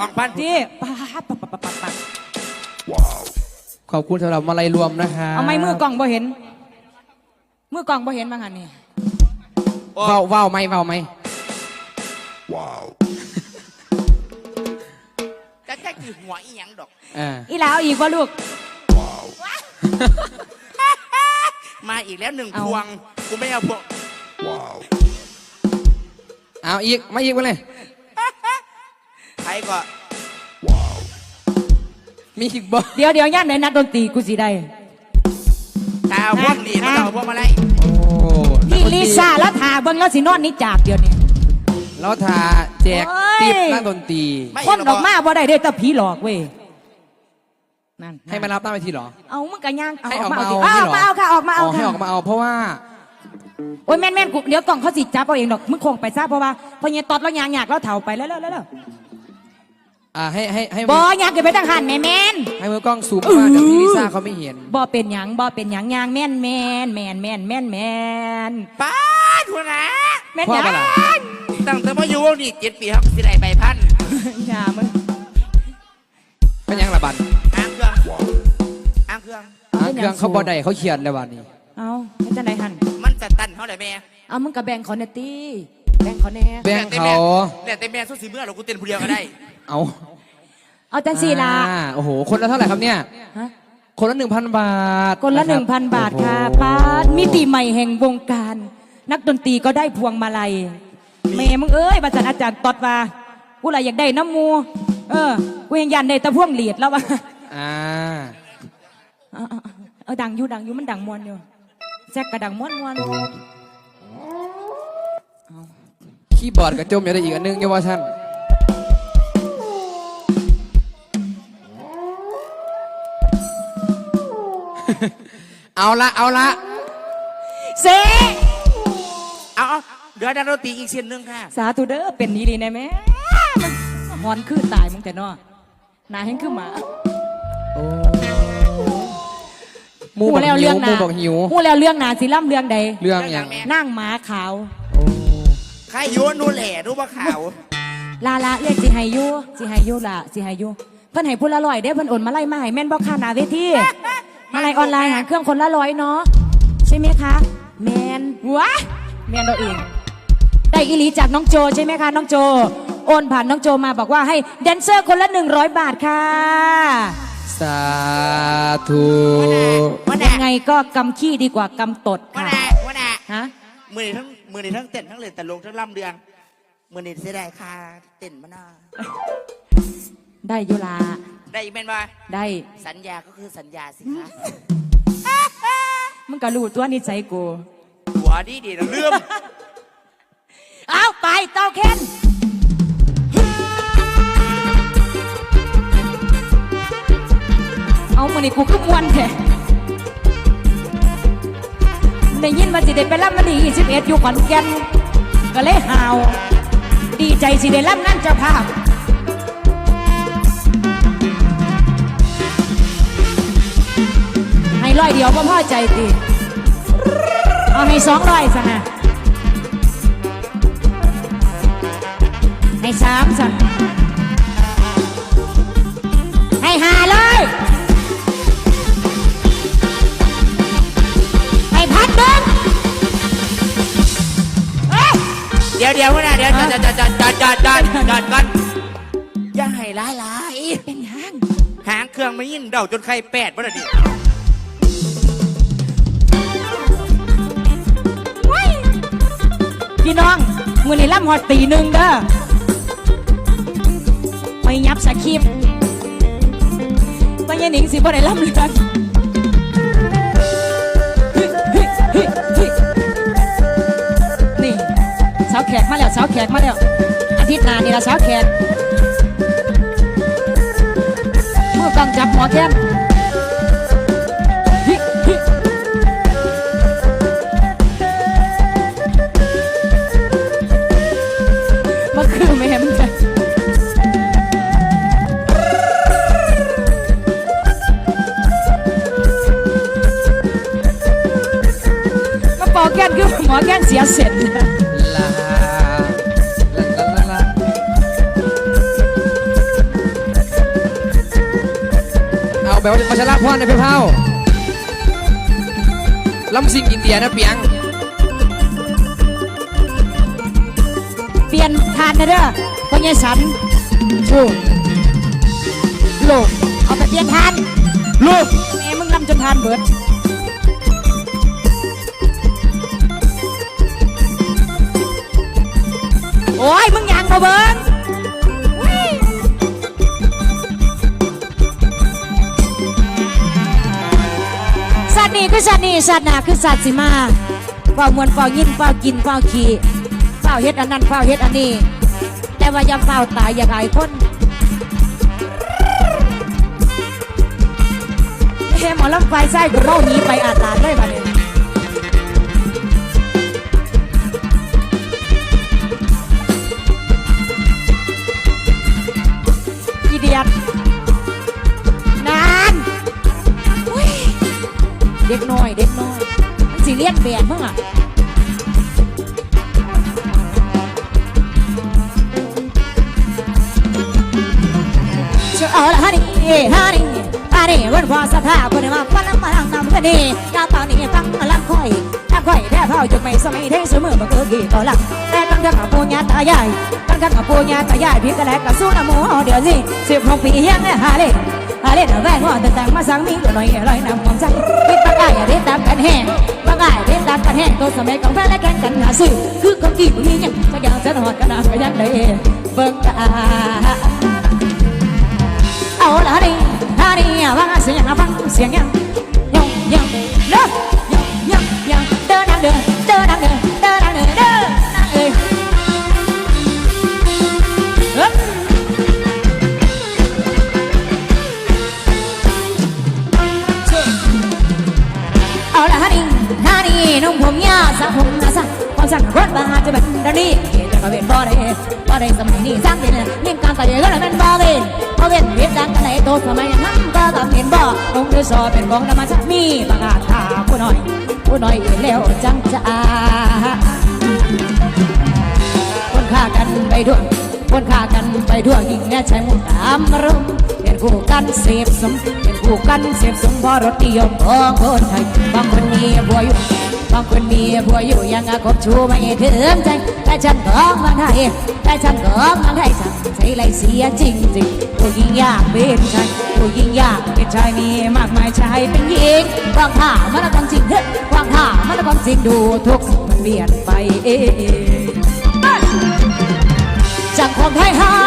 สองพันที่ปาดปัดปัดปัดปัดปัดขอบคุณสำหรับมาลัยรวมนะคะเอาไม้มือกล่องบ่เห็น มือกล่องบ่เห็นบ้างหันนี่เว้าเว้าไหมเว้าไหมจะแค่กี่หัวอีหยังดอกอ่าอีหลาเอาอีกว่าลูก มาอีกแล้วหนึ่งเอา พวงกูไม่เอาพวงเอาอีกมาอีกมาเลย ใครก็มีอีกบ่เดี๋ยวเดี๋ยวย่านไหนนัดดนตรีกูสิได้ตาเอาพวกนี่นะมันเอาพวกมาไล่โอ้พี่ลิซ่าแล้วทาเบิ่งแล้วสินอนนี่จากเดี๋ยวนี้แล้วทาแจกโอ้ยติปนักดนตรีไม่คนออกมาบ่ได้เด้แต่ผีหลอกเว้ยนั่นให้มารับหน้าเวทีเหรอ เอามึงกะย่างเอาให้ออออกกมามาเอาเอาสิเอาออกมาเอาค่ะออกมาเอาอ๋อให้ค่ะออกมาเอาเพราะว่าโอ้ยแม่นแม่นกูเดี๋ยวกล่องเขาสิจับเอาเองดอกมึงคงไปซะเพราะว่าพอเฮียตอดแล้วยางอยากแล้วเถาไปแล้วแล้วแล้วแล้ว อ่าให้ให้ให้บ่อยากเกิดไปตั้งหันแม่แม่น ให้มือกล้องซูมมาเดี๋ยวพี่ลิซ่าเขาไม่เห็น บ่เป็นหยังบ่เป็นหยังยางแม่นแม่นแม่นแม่นแม่นแม่นป้าดหัวนะแม่นพ่อหยังปะล่ะ ตั้งแต่มาอยู่วงนี้เจ็ดปีครับสิได้ใบพันอย่ามึงเป็นยังละบันอ้างเครื่องอ้างเครื่องอ่าเครื่องเขาบอได้เขาเขียนในวันนี้ เอาไม่จะไหนหันมันจะตันเท่าไหร่แม่เอามึงกับแบ่งขอเนตี้แบ่งขอแน่แบ่งเขาเนี่ยแต่แม่สุดสีเมื่อเรากูเต้นผู้เดียวก็ได้ เอาเอาจังสี่ละอ่าโอ้โห คนละเท่าไหร่ครับเนี่ย ฮะคนละหนึ่งพันบาทคนละะหครันึ่งพันบาทค่ะโอ้โหป้าดมิติใหม่แห่งวงการ นักดนตรีก็ได้พวงมาลัยเมมึงเอ้ยบาจันอาจารย์ตอดว่ากูเลยอยากได้น้ำมู เออกูยังยันได้แตะพวงเหลียดแล้ววะอ่าเอาเอาเอาเออดังอยู่ดังอยู่มันดังมวนอยู่แซกกระดังมวนมวนคีย์บอร์ดกับจมอยู่ได้อีกอันนึงเยาวชัน เอาละเอาละเซเอาเอาเดี๋ยวดันดนตรีอีกเส้นหนึ่งค่ะ สาธุเด้อเป็นนี้ดีแน่แม่หอนคือตายมึงแต่นอหนาแห้งคือหมาหมูบอกแล้วหิเรื่วองหหมูนาบอกหิว หูแล้วเรื่องหนาสิล่ำเรื่องใดเรื่องอย่างแม่นั่งหมาขาวโอ้ใครอยูนู่นแหละรู้ว่าข่าว ลาลาเรียกสิไฮยูสิไฮยูล่ะสิไฮยูเพิ่นให้พูละลอยเด้อเพิ่นโอนมาไล่มาให้แม่นบ่ค่าหนาเวที มาไล่ออนไลน์หาเครื่องคนละร้อยเนาะใช่ไหมคะแมนวะแมนเราเองได้อีหลีจากน้องโจใช่ไหมคะน้องโจโอนผ่านน้องโจมาบอกว่าให้แดนเซอร์คนละ 100 บาทค่ะ สาธุว่ายัน่ะงไงก็กำขี้ดีกว่ากำตดว่าค่ะน่ะว่าน่ะฮะมือนี่ทั้งมือนี่ทั้งเต้นทั้งเล่นแต่ลงทั้งล่ำเดืองมือนี่เสียดายค่าเต้นมาหน้าได้อยุลา ได้อีกเป็นว่าได้ สัญญาก็คือสัญญาสิคะมึงก็รู้ตัวนิสัยกูหัวดีดีๆนะเรื่อง เอาไปเต้าเค้นเอามันนี่กูคือมวนแท้ได้ยินว่าสิได้ไปรับมันดี21อยู่ขอนแก่นก็เลยหาว ดีใจสิได้รับนั่นเจ้าภาพ เดียวพ่อพ่อใจตีเอาให้สองร้อยซะนะให้สามสันให้ห้าเลยให้พันหนึ่งเอ้ยเดี๋ยวเดี๋ยวว่าน่ะเดี๋ยวจอดจอดจอดจอดจอดจอดจอดก่อนอย่าให้ร้ายร้ายเป็นหยังหางเครื่องไม่ยินเดาจนใครแปดวะน่ะดิ พี่น้องมือนี้ล่ำหอดตีหนึ่งเด้อไม่ยับสคริปต์ว่ายันหนิงสิบ่ได้ล่ำเรือนเฮ้ยนี่สาวแขกมาแล้วสาวแขกมาแล้วอาทิตย์หน้านี่ละสาวแขกมือกองจับหมอแค้น อแก้นเสียเสร็จาลาลาลาเอาแบบว่ามาชนะพ่อในเพเผาลำซิงกินเดียนะเปียง เปลี่ยนทานนะเด้อพญาสันลูหลูกเอาไปเปลี่ยนทานลูกแม่มึงลำจนทานเบิด อ้ยมึงยังมาเบิ้งสัตว์นี่คือสัตว์นี่สัตว์หนาคือสัตว์สิมาเฝ้ามวนเฝ้ายินเฝ้ากินเฝ้าขี่เฝ้าเฮ็ดอันนั้นเฝ้าเฮ็ดอันนี้ แต่ว่าอย่าเฝ้าตายอย่าหายคนเฮ้หมอลำไฟไส้กูเมาหนีไปอาดลาดเลยบัดนี้ ยด นานเด็กน้อย เด็กน้อยมันสิเลียนแบบมึงอะเอาละฮันนี่ฮันนี่ฮันนี่วันพอสถาคนมาฟันมาลังนำกันนี่ยาตอนนี้ฟังลังคอยลังคอยแท้เผาจุดไม่สมัยเทสมือมันก็กี่ต่อหลังแต่ ตั้งแต่กับปูญาตายายตั้งแต่กับปูญาตายายพี่ก็แลกกับสู้น้ำมูเดี๋ยวสิสิบหกปียังฮาเล่ฮาเล่แว่นว่าแต่แต่งมาสังมีหน่อยลอยน้ำความใจปิดปากอ้ายเด็ดตามกันแห้งปากอ้ายเด็ดตามกันแห้งตัวสมัยของแฟนและแข่งกันหาซื้อคือคนกี่มียังจะยังจะหอดกันนะก็ยังได้เบิ่งตาเอาละนี่ฮานี่ว่าเสียงนะฟังเสียงยังยัง บ่ได้สมัยนี้สร้างเป็นเลี้ยงการตะเดียก็เลยเป็นบ่เวนเพราเวนเวียดดังกันไหนโตสมัยนั้นก็กับเห็นบ่องค์ฤาษีเป็นของธรรมชาติมีประกาศถาผู้น้อย ผู้น้อยแล้วจังจะอาคนฆ่ากันไปด้วยคนฆ่ากันไปด้วยยิงแน่ใช้มุกตามรม เป็นคู่กันเสพสม เป็นคู่กันเสพสมเพราะรสนิยมของคนไทย บางคนมีบัวอยู่ บางคนมีผัวอยู่ยังกบชูไม่ถึงใจ แต่ฉันก็มันให้แต่ฉันก็มันให้ฉันใจไรเสียจริงจริงผู้หญิงอยากเป็นชายผู้หญิงอยากเป็นชายมีมากมายชายเป็นหญิงวางท่ามันละความจริงเฮ้ยวางท่ามันละความจริงดูทุกสิ่งมันเปลี่ยนไปเองจากความไทยหา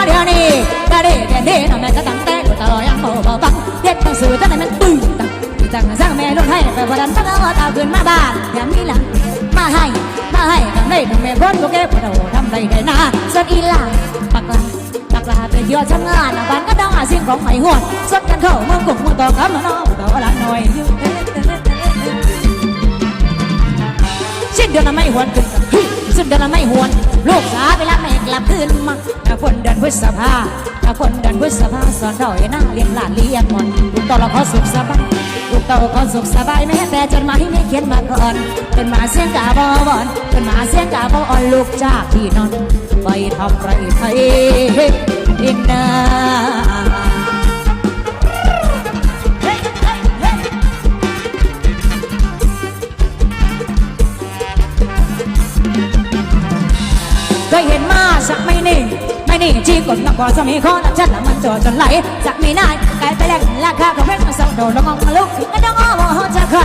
บาบาบังเด็กต้องสื่อตั้งแต่มันตึงตังที่จังสร้างแม่ลูกให้ไปวันนั้นตั้งเอาตาคืนมาบ้านแถมมีหลังมาให้มาให้กันได้ทั้งแม่พ้นก็แก้ปวดหัวทำได้ได้นะส่วนอีหลาปักลาปักลาเป็นยอดช่างงานบ้านก็ต้องอาสิ่งของใหม่หวนสดกันเข้าเมืองกุ่มเมืองต่อกับมันน้องต่อละหน่อยอยู่สิ้นเดือนละไม่หวนขึ้น สิ้นเดือนละไม่หวน ลูกสาวไปรับแม่กลับคืนมาถ้าคนเดือนพฤษภาถ้าคนเดือนพฤษภาสอนดอยหน้าเลี้ยงหลานเลี้ยงมอนลูกต่อละขอสุขสบายลูกเต่าก็สุขสบายแม้แต่จดหมายไม่เขียนมาก่อนเป็นหมาเสียงกาบอบอนเป็นหมาเสียงกาบอ่อนลูกจากที่นอนไปทำไรไทยอินนา สักไม่นี่ไม่นี่จีกดนักกว่าสมีข้อนับชัดแล้วมันจอจนไหลสักไม่นายกลายไปแลกราคาก็เพชรมาส่งโดนลงมาลุกก็ต้องอ้อว่าจะใคร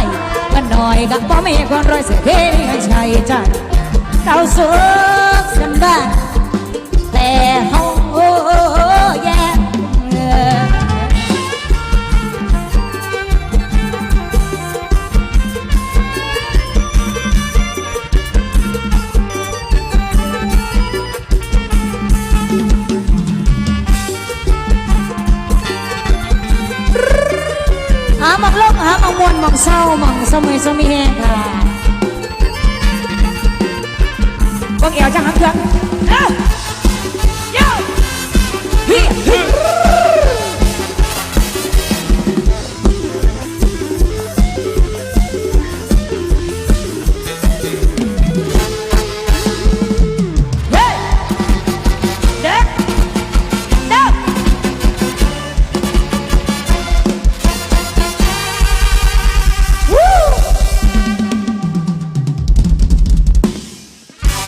กันหน่อยกับพ่อมีคนรวยเสียทีให้ใช้ใจเราสุขสันบ้านแต่เฮา หาหมองลงหาหมองมวนหมองเศร้าหมองสมัยสมีแห้งค่ะพวกเอวจังหักเถื่อนเอ้าโย่พี่